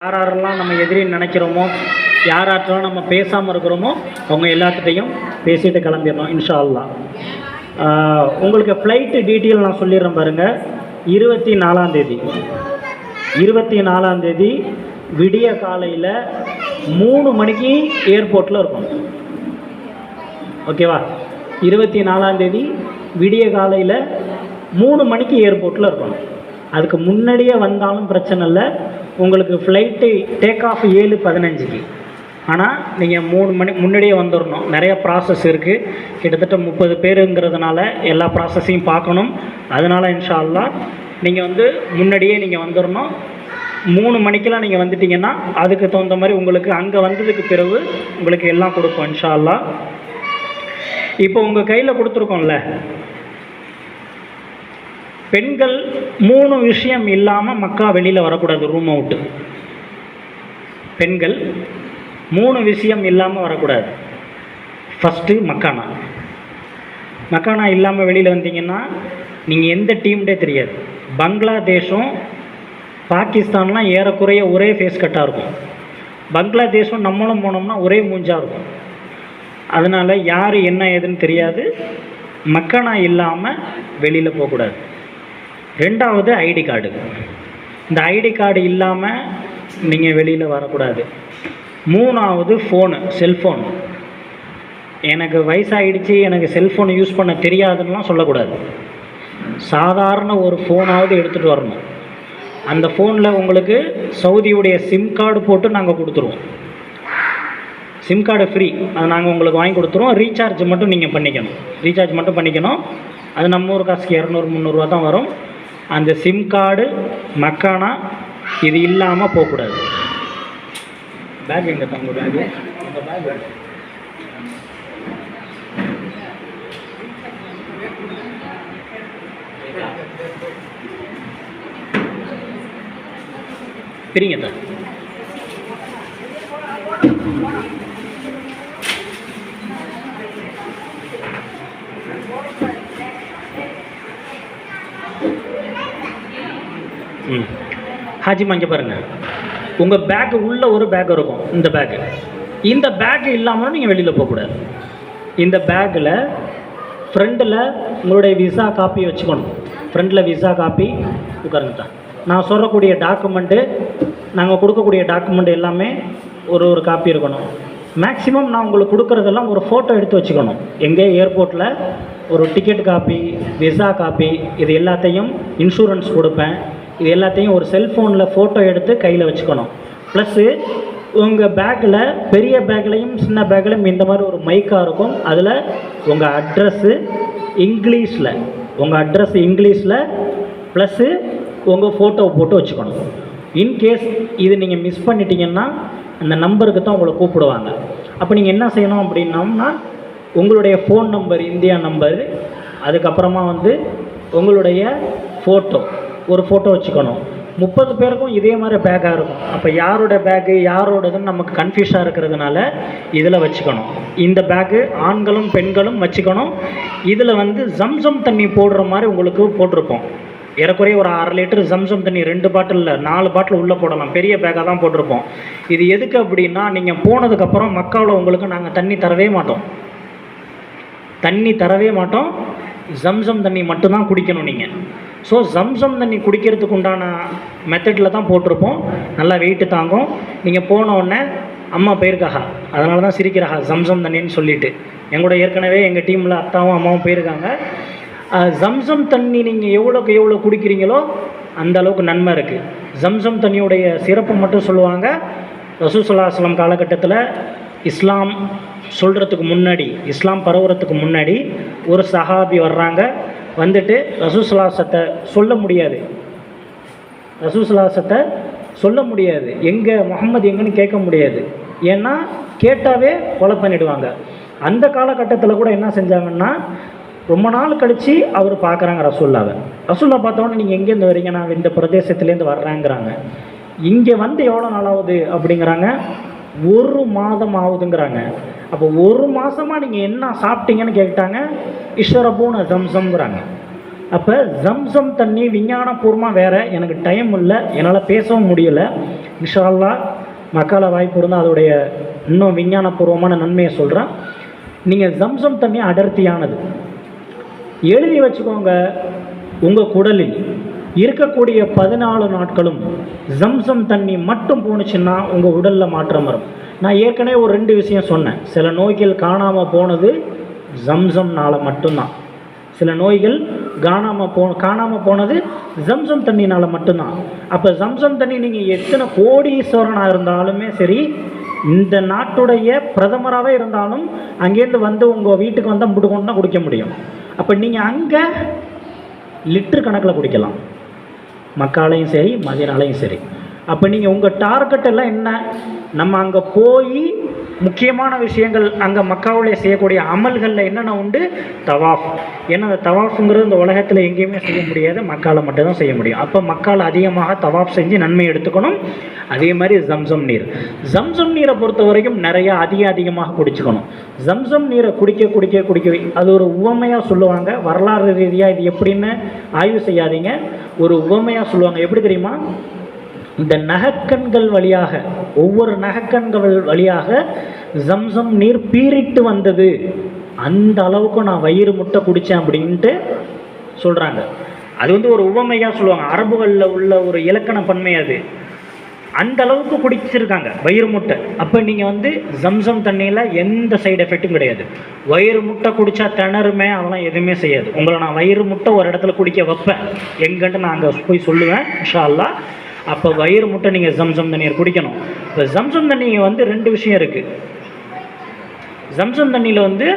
யார் யாரெல்லாம் நம்ம எதிரின்னு நினைக்கிறோமோ யார் நம்ம பேசாமல் இருக்கிறோமோ அவங்க எல்லாத்துட்டையும் பேசிட்டு கிளம்பிடணும் இன்ஷா உங்களுக்கு ஃப்ளைட்டு டீட்டெயில் நான் சொல்லிடுறேன் பாருங்கள் இருபத்தி நாலாந்தேதி இருபத்தி நாலாந்தேதி விடிய காலையில் மூணு மணிக்கு ஏர்போர்ட்டில் இருக்கும். ஓகேவா இருபத்தி நாலாந்தேதி விடிய காலையில் மூணு மணிக்கு ஏர்போர்ட்டில் இருக்கணும் அதுக்கு முன்னாடியே வந்தாலும் பிரச்சனை இல்லை. உங்களுக்கு ஃப்ளைட்டு டேக் ஆஃப் ஏழு பதினஞ்சுக்கு. ஆனால் நீங்கள் மூணு மணி முன்னாடியே வந்துடணும் நிறைய ப்ராசஸ் இருக்குது கிட்டத்தட்ட முப்பது பேருங்கிறதுனால எல்லா ப்ராசஸையும் பார்க்கணும். அதனால் இன்ஷா நீங்கள் வந்து முன்னாடியே நீங்கள் வந்துடணும் மூணு மணிக்கெல்லாம் நீங்கள் வந்துட்டிங்கன்னா அதுக்கு தகுந்த மாதிரி உங்களுக்கு அங்கே வந்ததுக்கு பிறகு உங்களுக்கு எல்லாம் கொடுப்போம் இன்ஷா இப்போ உங்கள் கையில் கொடுத்துருக்கோம்ல பெண்கள் மூணு விஷயம் இல்லாமல் மக்கா வெளியில் வரக்கூடாது ரூம் அவுட்டு பெண்கள் மூணு விஷயம் இல்லாமல் வரக்கூடாது. ஃபஸ்ட்டு மக்கானா. மக்கானா இல்லாமல் வெளியில் வந்தீங்கன்னா நீங்கள் எந்த டீம்டே தெரியாது. பங்களாதேஷும் பாகிஸ்தான்லாம் ஏறக்குறைய ஒரே ஃபேஸ் கட்டாக இருக்கும். பங்களாதேஷும் நம்மளும் போனோம்னா ஒரே மூஞ்சாக இருக்கும். அதனால் யார் என்ன ஏதுன்னு தெரியாது. மக்கனா இல்லாமல் வெளியில் போகக்கூடாது. ரெண்டாவது ஐடி கார்டு. இந்த ஐடி கார்டு இல்லாமல் நீங்கள் வெளியில் வரக்கூடாது. மூணாவது ஃபோனு செல்ஃபோன் எனக்கு வயசாகிடுச்சு எனக்கு செல்ஃபோன் யூஸ் பண்ண தெரியாதுன்னெலாம் சொல்லக்கூடாது. சாதாரண ஒரு ஃபோனாவது எடுத்துகிட்டு வரணும். அந்த ஃபோனில் உங்களுக்கு சவுதியுடைய சிம் கார்டு போட்டு நாங்கள் கொடுத்துருவோம். சிம் கார்டு ஃப்ரீ அது நாங்கள் உங்களுக்கு வாங்கி கொடுத்துருவோம். ரீசார்ஜ் மட்டும் நீங்கள் பண்ணிக்கணும். ரீசார்ஜ் மட்டும் பண்ணிக்கணும். அது நம்ம ஊர் காசுக்கு இரநூறு முந்நூறுரூவா தான் வரும். அந்த சிம் கார்டு மக்கானா இது இல்லாமல் போகக்கூடாது. பேக் எங்கே தங்க பேக் அந்த பேக் பிரிங்க சார் ம். ஹாஜிமா இங்கே பாருங்கள் உங்கள் பேக்கு உள்ள ஒரு பேக் இருக்கும். இந்த பேக்கு இந்த பேக்கு இல்லாமலும் நீங்கள் வெளியில் போகக்கூடாது இந்த பேக்கில் ஃப்ரண்டில் உங்களுடைய விசா காப்பி வச்சுக்கணும். ஃப்ரண்டில் விசா காப்பி உட்காருங்க தான் நான் சொல்லக்கூடிய டாக்குமெண்ட்டு நாங்கள் கொடுக்கக்கூடிய டாக்குமெண்ட் எல்லாமே ஒரு ஒரு காப்பி இருக்கணும். மேக்ஸிமம் நான் உங்களுக்கு கொடுக்குறதெல்லாம் ஒரு ஃபோட்டோ எடுத்து வச்சுக்கணும். எங்கே? ஏர்போர்ட்டில் ஒரு டிக்கெட் காப்பி விசா காப்பி இது எல்லாத்தையும் இன்சூரன்ஸ் கொடுப்பேன். இது எல்லாத்தையும் ஒரு செல்ஃபோனில் ஃபோட்டோ எடுத்து கையில் வச்சுக்கணும். ப்ளஸ்ஸு உங்கள் பேக்கில் பெரிய பேக்லையும் சின்ன பேக்லையும் இந்த மாதிரி ஒரு மைக்காக இருக்கும். அதில் உங்கள் அட்ரஸ்ஸு இங்கிலீஷில் உங்கள் அட்ரஸ் இங்கிலீஷில் ப்ளஸ்ஸு உங்கள் ஃபோட்டோவை போட்டு வச்சுக்கணும். இன்கேஸ் இது நீங்கள் மிஸ் பண்ணிட்டீங்கன்னா அந்த நம்பருக்கு தான் உங்களை கூப்பிடுவாங்க. அப்போ நீங்கள் என்ன செய்யணும் அப்படின்னோம்னா உங்களுடைய ஃபோன் நம்பர் இந்தியா நம்பர் அதுக்கப்புறமா வந்து உங்களுடைய ஃபோட்டோ ஒரு ஃபோட்டோ வச்சுக்கணும். முப்பது பேருக்கும் இதே மாதிரி பேக்காக இருக்கும். அப்போ யாரோட பேக்கு யாரோடதுன்னு நமக்கு கன்ஃபியூஸாக இருக்கிறதுனால இதில் வச்சுக்கணும். இந்த பேக்கு ஆண்களும் பெண்களும் வச்சுக்கணும். இதில் வந்து ஜம்சம் தண்ணி போடுற மாதிரி உங்களுக்கு போட்டிருப்போம். ஏறக்குறைய ஒரு அரை லிட்டர் ஜம்சம் தண்ணி ரெண்டு பாட்டிலில் நாலு பாட்டில் உள்ளே போடலாம். பெரிய பேக்காக தான் போட்டிருப்போம். இது எதுக்கு அப்படின்னா நீங்கள் போனதுக்கப்புறம் மக்காவில் உங்களுக்கு நாங்கள் தண்ணி தரவே மாட்டோம். தண்ணி தரவே மாட்டோம். ஜம்சம் தண்ணி மட்டும்தான் குடிக்கணும் நீங்கள் ஸோ ஜம்சம் தண்ணி குடிக்கிறதுக்கு உண்டான மெத்தடில் தான் போட்டிருப்போம். நல்லா வெயிட்டு தாங்கும். நீங்கள் போனோடனே அம்மா போயிருக்காஹா அதனால தான் சிரிக்கிறாஹா ஜம்சம் தண்ணின்னு சொல்லிட்டு. எங்களோட ஏற்கனவே எங்கள் டீமில் அத்தாவும் அம்மாவும் போயிருக்காங்க. ஜம்சம் தண்ணி நீங்கள் எவ்வளோக்கு எவ்வளோ குடிக்கிறீங்களோ அந்த அளவுக்கு நன்மை இருக்குது ஜம்சம் தண்ணியுடைய சிறப்பு மட்டும் சொல்லுவாங்க. ரசூசல்லாஸ்லாம் காலகட்டத்தில் இஸ்லாம் சொல்கிறதுக்கு முன்னாடி இஸ்லாம் பரவுறதுக்கு முன்னாடி ஒரு சஹாபி வர்றாங்க. வந்துட்டு ரசூசலாசத்தை சொல்ல முடியாது. ரசூசலாசத்தை சொல்ல முடியாது. எங்கே முகமது எங்கன்னு கேட்க முடியாது. ஏன்னா கேட்டாவே கொலை பண்ணிடுவாங்க. அந்த காலகட்டத்தில் கூட என்ன செஞ்சாங்கன்னா ரொம்ப நாள் கழித்து அவர் பார்க்குறாங்க ரசூல்லாவை. ரசூல்லா பார்த்தோன்னே நீங்கள் எங்கேருந்து வரீங்க? நான் இந்த பிரதேசத்துலேருந்து வர்றேங்கிறாங்க. இங்கே வந்து எவ்வளோ நாளாவது அப்படிங்கிறாங்க. ஒரு மாதம் ஆகுதுங்கிறாங்க. அப்போ ஒரு மாதமாக நீங்கள் என்ன சாப்பிட்டீங்கன்னு கேட்டாங்க இஷ்வரபூன ஜம்சம்ங்கிறாங்க. அப்போ ஜம்சம் தண்ணி விஞ்ஞானபூர்வமாக வேறு எனக்கு டைம் இல்லை என்னால் பேசவும் முடியலை. இன்ஷா மக்களை வாய்ப்பு இருந்தால் அதோடைய இன்னும் விஞ்ஞானபூர்வமான நன்மையை சொல்கிறேன் நீங்கள் ஜம்சம் தண்ணி அடர்த்தியானது. எழுதி வச்சுக்கோங்க உங்கள் குடலில். இருக்கக்கூடிய பதினாலு நாட்களும் ஜம்சம் தண்ணி மட்டும் போணுச்சுன்னா உங்கள் உடலில் மாற்றம் வரும். நான் ஏற்கனவே ஒரு ரெண்டு விஷயம் சொன்னேன். சில நோய்கள் காணாமல் போனது ஜம்சம்னால் மட்டும்தான். சில நோய்கள் காணாமல் போ காணாமல் போனது ஜம்சம் தண்ணினால் மட்டும்தான். அப்போ ஜம்சம் தண்ணி நீங்கள் எத்தனை கோடீஸ்வரனாக இருந்தாலுமே சரி இந்த நாட்டுடைய பிரதமராகவே இருந்தாலும் அங்கேருந்து வந்து உங்கள் வீட்டுக்கு வந்தால் முட்டு கொண்டு தான் குடிக்க முடியும். அப்போ நீங்கள் அங்கே லிட்டர் கணக்கில் குடிக்கலாம். மக்காலையும் சரி மதியனாலையும் சரி. அப்போ நீங்கள் உங்கள் டார்கெட் எல்லாம் என்ன? நம்ம அங்கே போய் முக்கியமான விஷயங்கள் அங்கே மக்காவுடைய செய்யக்கூடிய அமல்களில் என்னென்ன உண்டு? தவாஃப். ஏன்னா அந்த தவாஃப்ங்கிறது இந்த உலகத்தில் எங்கேயுமே செய்ய முடியாது. மக்காவில் மட்டும்தான் செய்ய முடியும். அப்போ மக்கால் அதிகமாக தவாஃப் செஞ்சு நன்மை எடுத்துக்கணும். அதே மாதிரி ஜம்சம் நீர். ஜம்சம் நீரை பொறுத்த வரைக்கும் நிறையா அதிக அதிகமாக குடிச்சுக்கணும். ஜம்சம் நீரை குடிக்க குடிக்க குடிக்க அது ஒரு உவமையாக சொல்லுவாங்க. வரலாறு ரீதியாக இது எப்படின்னு ஆய்வு செய்யாதீங்க. ஒரு உவமையாக சொல்லுவாங்க. எப்படி தெரியுமா? இந்த நகக்கண்கள் வழியாக ஒவ்வொரு நகக்கண்கள் வழியாக ஜம்சம் நீர் பீறிட்டு வந்தது. அந்த அளவுக்கு நான் வயிறு முட்டை குடித்தேன் அப்படின்ட்டு சொல்கிறாங்க அது வந்து ஒரு உவமையாக சொல்லுவாங்க. அரபுகளில் உள்ள ஒரு இலக்கண பன்மை அது. அந்த அளவுக்கு குடிச்சிருக்காங்க வயிறு முட்டை. அப்போ நீங்கள் வந்து ஜம்சம் தண்ணியில் எந்த சைடு எஃபெக்ட்டும் கிடையாது. வயிறு முட்டை குடித்தா திணறுமே அதெல்லாம் எதுவுமே செய்யாது. உங்களை நான் வயிறு முட்டை ஒரு இடத்துல குடிக்க வைப்பேன். எங்கன்ட்டு நான் அங்கே போய் சொல்லுவேன். இன்ஷா அல்லாஹ் அப்போ வயிறு முட்டை நீங்கள் ஜம்சம் தண்ணீர் குடிக்கணும். இப்போ ஜம்சம் தண்ணி வந்து ரெண்டு விஷயம் இருக்குது ஜம்சம் தண்ணியில் வந்து